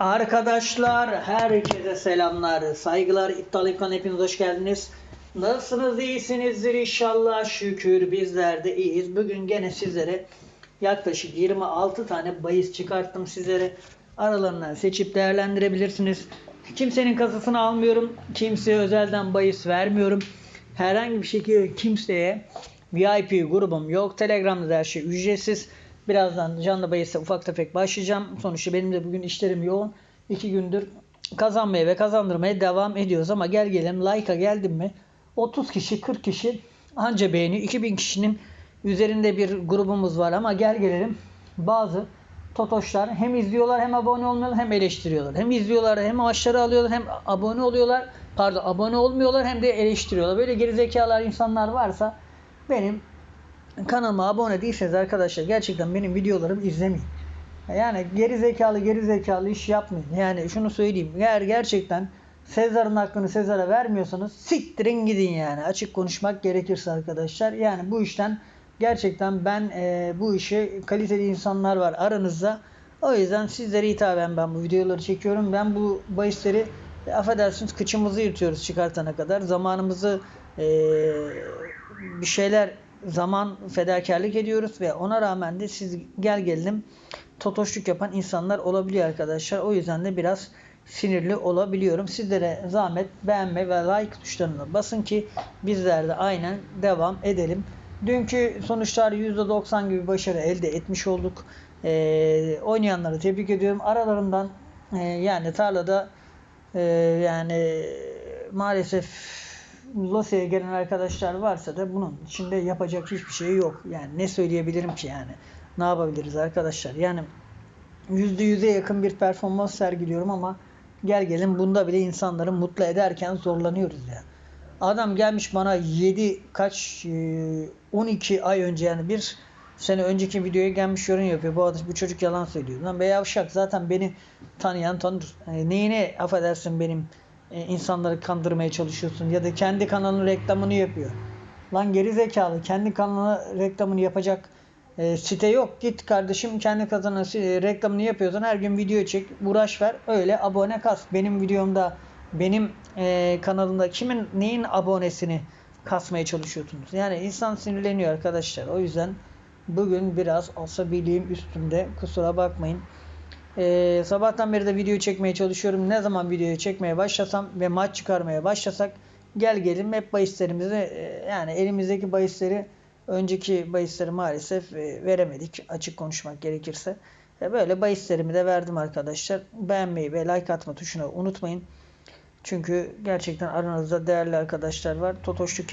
Arkadaşlar herkese selamlar, saygılar. İptal İptal hepiniz hoş geldiniz. Nasılsınız? iyisinizdir inşallah. Şükür bizler de iyiyiz. Bugün gene sizlere yaklaşık 26 tane bahis çıkarttım sizlere. Aralarından seçip değerlendirebilirsiniz. Kimsenin kasasını almıyorum. Kimseye özelden bahis vermiyorum. Herhangi bir şekilde kimseye VIP grubum yok. Telegram'da da her şey ücretsiz. Birazdan canlı bahise ufak tefek başlayacağım. Sonuçta benim de bugün işlerim yoğun. İki gündür kazanmaya ve kazandırmaya devam ediyoruz ama gel gelelim like'a geldim mi 30 kişi 40 kişi anca beğeniyor. 2000 kişinin üzerinde bir grubumuz var ama gel gelelim bazı totoşlar hem izliyorlar hem abone olmuyorlar hem eleştiriyorlar. Hem izliyorlar hem aşağı alıyorlar hem abone oluyorlar. Pardon abone olmuyorlar hem de eleştiriyorlar. Böyle gerizekalılar insanlar varsa benim kanalıma abone değilseniz arkadaşlar gerçekten benim videolarımı izlemeyin. Yani geri zekalı geri zekalı iş yapmayın. Yani şunu söyleyeyim. Eğer gerçekten Sezar'ın hakkını Sezar'a vermiyorsanız siktirin gidin yani. Açık konuşmak gerekirse arkadaşlar. Yani bu işten gerçekten ben e, bu işi kaliteli insanlar var aranızda. O yüzden sizlere hitaben ben bu videoları çekiyorum. Ben bu bahisleri e, affedersiniz kıçımızı yırtıyoruz çıkartana kadar. Zamanımızı e, bir şeyler zaman fedakarlık ediyoruz ve ona rağmen de siz gel gelelim totoşluk yapan insanlar olabiliyor arkadaşlar. O yüzden de biraz sinirli olabiliyorum. Sizlere zahmet beğenme ve like tuşlarına basın ki bizler de aynen devam edelim. Dünkü sonuçlar %90 gibi başarı elde etmiş olduk. Ee, oynayanları tebrik ediyorum. Aralarından e, yani tarlada e, yani maalesef Lose'ye gelen arkadaşlar varsa da bunun içinde yapacak hiçbir şey yok. Yani ne söyleyebilirim ki yani? Ne yapabiliriz arkadaşlar? Yani %100'e yakın bir performans sergiliyorum ama gel gelin bunda bile insanları mutlu ederken zorlanıyoruz ya. Adam gelmiş bana 7 kaç 12 e, ay önce yani bir sene önceki videoya gelmiş yorum yapıyor. Bu, adam, bu çocuk yalan söylüyor. Lan be yavşak zaten beni tanıyan tanır. Yani neyine affedersin benim e, insanları kandırmaya çalışıyorsun ya da kendi kanalının reklamını yapıyor. Lan geri zekalı kendi kanalına reklamını yapacak e, site yok. Git kardeşim kendi kanalına e, reklamını yapıyorsan her gün video çek, uğraş ver. Öyle abone kas. Benim videomda benim e, kanalımda kimin neyin abonesini kasmaya çalışıyorsunuz? Yani insan sinirleniyor arkadaşlar. O yüzden bugün biraz asabiliğim üstünde. Kusura bakmayın. Ee, sabahtan beri de video çekmeye çalışıyorum. Ne zaman videoyu çekmeye başlasam ve maç çıkarmaya başlasak gel gelin hep bahislerimizi e, yani elimizdeki bahisleri önceki bahisleri maalesef e, veremedik açık konuşmak gerekirse. E, böyle bahislerimi de verdim arkadaşlar. Beğenmeyi ve like atma tuşuna unutmayın. Çünkü gerçekten aranızda değerli arkadaşlar var. Totoşluk